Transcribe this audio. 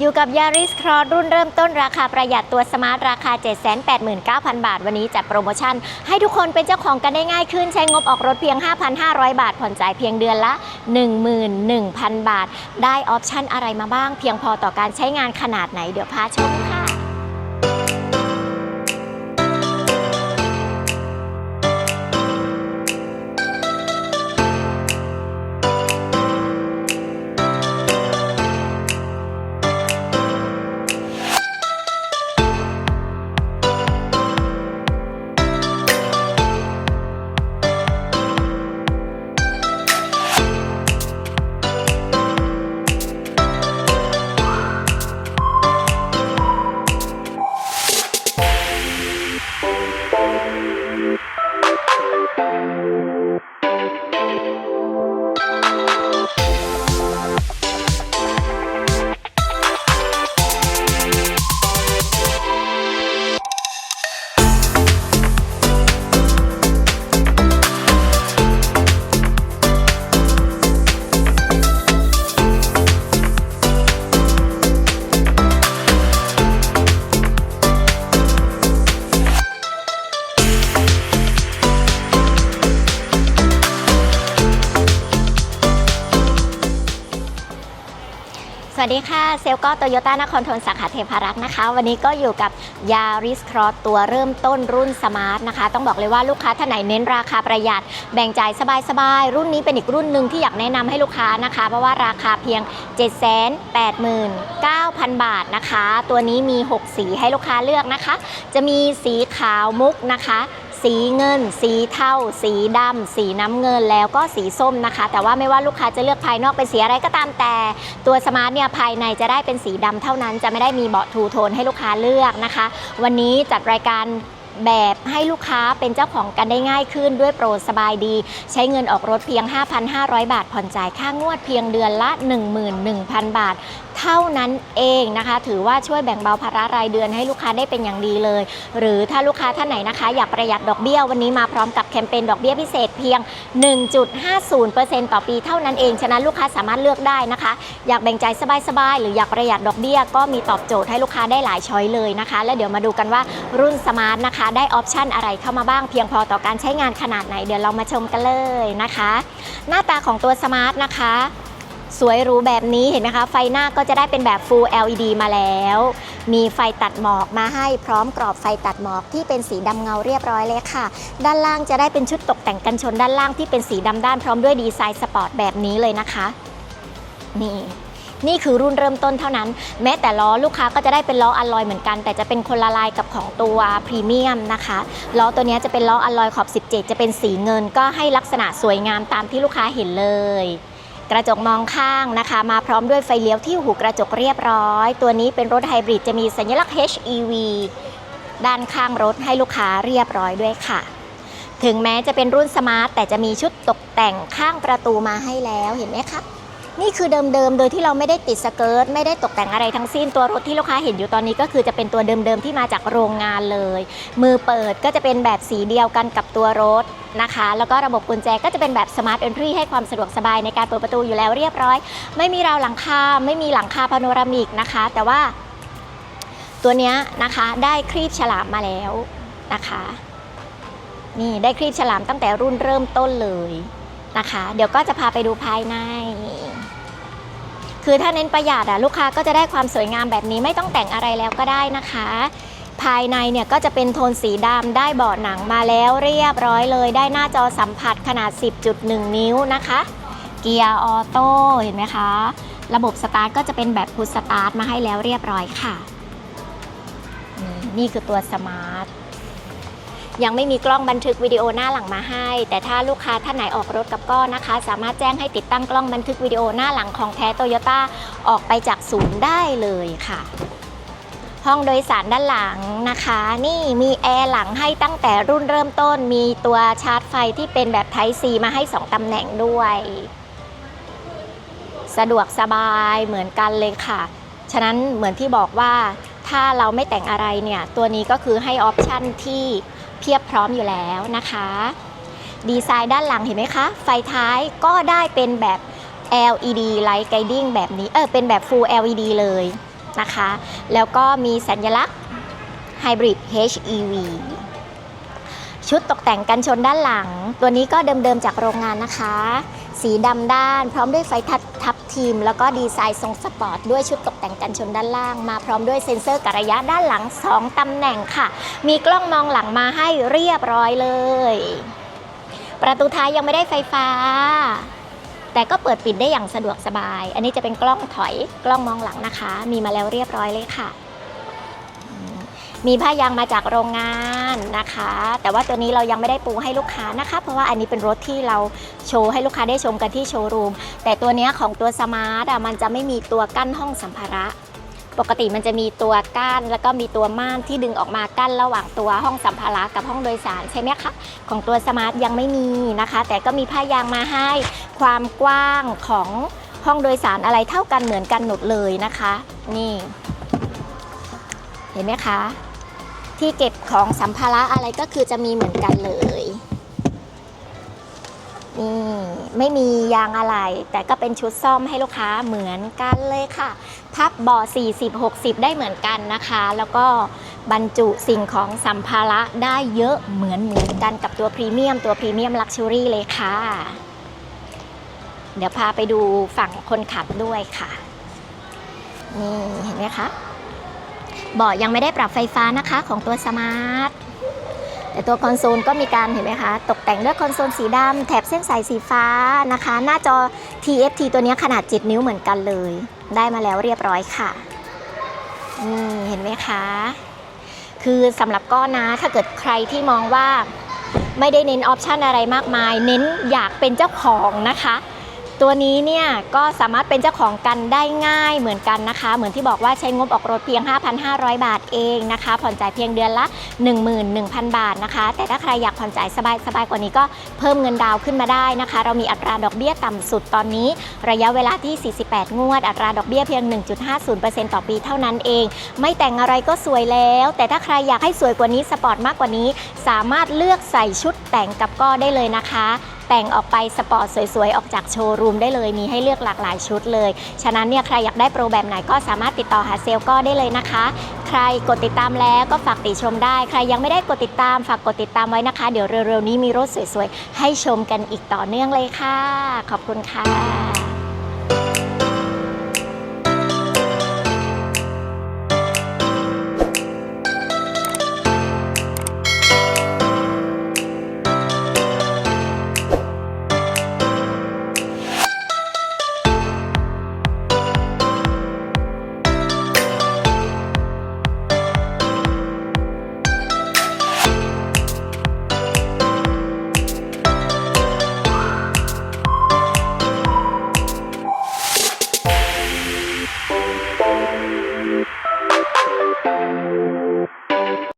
อยู่กับยาริสครอสรุ่นเริ่มต้นราคาประหยัดตัวสมาร์ทราคา 789,000 บาท วันนี้จัดโปรโมชั่น ให้ทุกคนเป็นเจ้าของกันได้ง่ายขึ้น ใช้งบออกรถเพียง 5,500 บาท ผ่อนจ่ายเพียงเดือนละ 11,000 บาท ได้ออปชั่นอะไรมาบ้าง เพียงพอต่อการใช้งานขนาดไหนเดี๋ยวพาชมค่ะ วัสดีค่ะ เซลก็โตโยต้านครทนสาขาเทพารักษ์นะคะ วันนี้ก็อยู่กับ Yaris Cross ตัวเริ่มต้นรุ่นสมาร์ทนะคะ ต้องบอกเลยว่าลูกค้าท่านไหนเน้นราคาประหยัด แบ่งจ่ายสบายๆ รุ่นนี้เป็นอีกรุ่นหนึ่งที่อยากแนะนำให้ลูกค้านะคะ เพราะว่าราคาเพียง 789,000 บาทนะคะ ตัวนี้มี 6 สีให้ลูกค้าเลือกนะคะ จะมีสีขาวมุกนะคะ สีเงิน สีเทาสีดำสีน้ำเงินแล้วก็สีส้มนะคะ แต่ว่าไม่ว่าลูกค้าจะเลือกภายนอกเป็นสีอะไรก็ตามแต่ ตัวสมาร์ทเนี่ยภายในจะได้เป็นสีดำเท่านั้น จะไม่ได้มีเบาะทูโทนให้ลูกค้าเลือกนะคะ วันนี้จัดรายการแบบให้ลูกค้าเป็นเจ้าของกันได้ง่ายขึ้นด้วยโปรสบายดี ใช้เงินออกรถเพียง 5,500 บาท ผ่อนจ่ายค่างวดเพียงเดือนละ 11,000 บาท เท่านั้นเองนะคะ ถือว่าช่วยแบ่งเบาภาระรายเดือนให้ลูกค้าได้เป็นอย่างดีเลย หรือถ้าลูกค้าท่านไหนนะคะ อยากประหยัดดอกเบี้ยวันนี้มาพร้อมกับแคมเปญดอกเบี้ยพิเศษเพียง 1.50%ต่อปีเท่านั้นเองฉะนั้นลูกค้าสามารถเลือกได้นะคะ อยากแบ่งใจสบายๆหรืออยากประหยัดดอกเบี้ยก็มีตอบโจทย์ให้ลูกค้าได้หลายช้อยเลยนะคะ แล้วเดี๋ยวมาดูกันว่ารุ่นสมาร์ทนะคะ ได้ออปชันอะไรเข้ามาบ้างเพียงพอต่อการใช้งานขนาดไหนเดี๋ยวเรามาชมกันเลยนะคะ หน้าตาของตัวสมาร์ทนะคะ สวยหรูแบบนี้เห็นไหมคะ ไฟหน้าก็จะได้เป็นแบบ Full LED มาแล้ว มีไฟตัดหมอกมาให้พร้อมกรอบไฟตัดหมอกที่เป็นสีดำเงาเรียบร้อยเลยค่ะ ด้านล่างจะได้เป็นชุดตกแต่งกันชนด้านล่างที่เป็นสีดำด้านพร้อมด้วยดีไซน์สปอร์ตแบบนี้เลยนะคะ นี่นี่คือรุ่นเริ่มต้นเท่านั้น แม้แต่ล้อลูกค้าก็จะได้เป็นล้ออลลอยเหมือนกัน แต่จะเป็นคนละลายกับของตัวพรีเมียมนะคะล้อตัวนี้จะเป็นล้ออลลอยขอบ 17 จะเป็นสีเงิน ก็ให้ลักษณะสวยงามตามที่ลูกค้าเห็นเลย กระจกมองข้างนะคะ มาพร้อมด้วยไฟเลี้ยวที่หูกระจกเรียบร้อย ตัวนี้เป็นรถไฮบริดจะมีสัญลักษณ์ HEV ด้านข้างรถให้ลูกค้าเรียบร้อยด้วยค่ะ ถึงแม้จะเป็นรุ่นสมาร์ทแต่จะมีชุดตกแต่งข้างประตูมาให้แล้วเห็นไหมคะ นี่คือเดิมๆ โดยที่เราไม่ได้ติดสเกิร์ตไม่ได้ตกแต่งอะไรทั้งสิ้นตัวรถที่ลูกค้าเห็นอยู่ตอนนี้ก็คือจะเป็นตัวเดิมๆที่มาจากโรงงานเลย มือเปิดก็จะเป็นแบบสีเดียวกันกับตัวรถนะคะ แล้วก็ระบบกุญแจก็จะเป็นแบบสมาร์ทเอนทรีให้ความสะดวกสบายในการเปิดประตูอยู่แล้วเรียบร้อย ไม่มีราวหลังคาไม่มีหลังคาพาโนรามิกนะคะ แต่ว่าตัวนี้นะคะได้ครีบฉลามมาแล้วนะคะนี่ได้ครีบฉลามตั้งแต่รุ่นเริ่มต้นเลยนะคะ เดี๋ยวก็จะพาไปดูภายใน คือถ้าเน้นประหยัดอะลูกค้าก็จะได้ความสวยงามแบบนี้ไม่ต้องแต่งอะไรแล้วก็ได้นะคะ ภายในเนี่ยก็จะเป็นโทนสีดำได้เบาะหนังมาแล้วเรียบร้อยเลย ได้หน้าจอสัมผัสขนาด 10.1 นิ้วนะคะ เกียร์ออโต้เห็นไหมคะ ระบบสตาร์ทก็จะเป็นแบบพุชสตาร์ทมาให้แล้วเรียบร้อยค่ะ นี่นี่คือตัวสมาร์ท ยังไม่มีกล้องบันทึกวิดีโอหน้าหลังมาให้ แต่ถ้าลูกค้าท่านไหนออกรถกับก้อนนะคะ สามารถแจ้งให้ติดตั้งกล้องบันทึกวิดีโอหน้าหลังของแท้โตโยต้าออกไปจากศูนย์ได้เลยค่ะ ห้องโดยสารด้านหลังนะคะ นี่มีแอร์หลังให้ตั้งแต่รุ่นเริ่มต้น มีตัวชาร์จไฟที่เป็นแบบ Type C มาให้ 2ตำแหน่งด้วย สะดวกสบายเหมือนกันเลยค่ะ ฉะนั้นเหมือนที่บอกว่าถ้าเราไม่แต่งอะไรเนี่ย ตัวนี้ก็คือให้ออปชันที่ พียบพร้อมอยู่แล้วนะคะ ดีไซน์ด้านหลังเห็นไหมคะ ไฟท้ายก็ได้เป็นแบบ LED Light Guiding แบบนี้ เออ เป็นแบบ Full LED เลยนะคะ แล้วก็มีสัญลักษณ์ Hybrid HEV ชุดตกแต่งกันชนด้านหลัง ตัวนี้ก็เดิมๆจากโรงงานนะคะ สีดำด้าน พร้อมด้วยไฟทัดทับทีม แล้วก็ดีไซน์ทรงสปอร์ตด้วยชุดตกแต่งกันชนด้านล่าง มาพร้อมด้วยเซ็นเซอร์กะระยะด้านหลัง 2ตำแหน่งค่ะ มีกล้องมองหลังมาให้เรียบร้อยเลย ประตูท้ายยังไม่ได้ไฟฟ้า แต่ก็เปิดปิดได้อย่างสะดวกสบาย อันนี้จะเป็นกล้องถอยกล้องมองหลังนะคะ มีมาแล้วเรียบร้อยเลยค่ะ มีผ้ายางมาจากโรงงานนะคะ แต่ว่าตัวนี้เรายังไม่ได้ปูให้ลูกค้านะคะ เพราะว่าอันนี้เป็นรถที่เราโชว์ให้ลูกค้าได้ชมกันที่โชว์รูม แต่ตัวนี้ของตัวสมาร์ทอะมันจะไม่มีตัวกั้นห้องสัมภาระ ปกติมันจะมีตัวกั้นแล้วก็มีตัวม่านที่ดึงออกมากั้นระหว่างตัวห้องสัมภาระกับห้องโดยสารใช่ไหมคะ ของตัวสมาร์ทยังไม่มีนะคะ แต่ก็มีผ้ายางมาให้ความกว้างของห้องโดยสารอะไรเท่ากันเหมือนกันหมดเลยนะคะ นี่ เห็นไหมคะ ที่เก็บของสัมภาระอะไรก็คือจะมีเหมือนกันเลยนี่ไม่มียางอะไร แต่ก็เป็นชุดซ่อมให้ลูกค้าเหมือนกันเลยค่ะ พับเบาะ40 60 ได้เหมือนกันนะคะ แล้วก็บรรจุสิ่งของสัมภาระได้เยอะเหมือนเหมือนกันกับตัวพรีเมียม ตัวพรีเมียมลักชัวรี่เลยค่ะ เดี๋ยวพาไปดูฝั่งคนขับด้วยค่ะ นี่เห็นไหมคะ เบาะยังไม่ได้ปรับไฟฟ้านะคะของตัวสมาร์ทแต่ตัวคอนโซลก็มีการเห็นไหมคะ ตกแต่งด้วยคอนโซลสีดำแถบเส้นสายสีฟ้านะคะ หน้าจอ TFT ตัวนี้ขนาด 7 นิ้วเหมือนกันเลย ได้มาแล้วเรียบร้อยค่ะนี่เห็นไหมคะ คือสำหรับก้อนนะ ถ้าเกิดใครที่มองว่าไม่ได้เน้นออปชันอะไรมากมาย เน้นอยากเป็นเจ้าของนะคะ ตัวนี้เนี่ยก็สามารถเป็นเจ้าของกันได้ง่ายเหมือนกันนะคะ เหมือนที่บอกว่าใช้งบออกรถเพียง 5,500 บาทเองนะคะ ผ่อนจ่ายเพียงเดือนละ 11,000 บาทนะคะ แต่ถ้าใครอยากผ่อนจ่ายสบายๆกว่านี้ก็เพิ่มเงินดาวน์ขึ้นมาได้นะคะ เรามีอัตราดอกเบี้ยต่ำสุดตอนนี้ ระยะเวลาที่ 48 งวด อัตราดอกเบี้ยเพียง 1.50%ต่อปีเท่านั้นเอง ไม่แต่งอะไรก็สวยแล้ว แต่ถ้าใครอยากให้สวยกว่านี้สปอร์ตมากกว่านี้ สามารถเลือกใส่ชุดแต่งกับก็ได้เลยนะคะ แต่งออกไปสปอร์ตสวยๆ ออกจากโชว์รูมได้เลยมีให้เลือกหลากหลายชุดเลย ฉะนั้นเนี่ยใครอยากได้โปรแบบไหนก็สามารถติดต่อหาเซลก็ได้เลยนะคะ ใครกดติดตามแล้วก็ฝากติชมได้ ใครยังไม่ได้กดติดตามฝากกดติดตามไว้นะคะ เดี๋ยวเร็วๆนี้มีรถสวยๆ ให้ชมกันอีกต่อเนื่องเลยค่ะ ขอบคุณค่ะ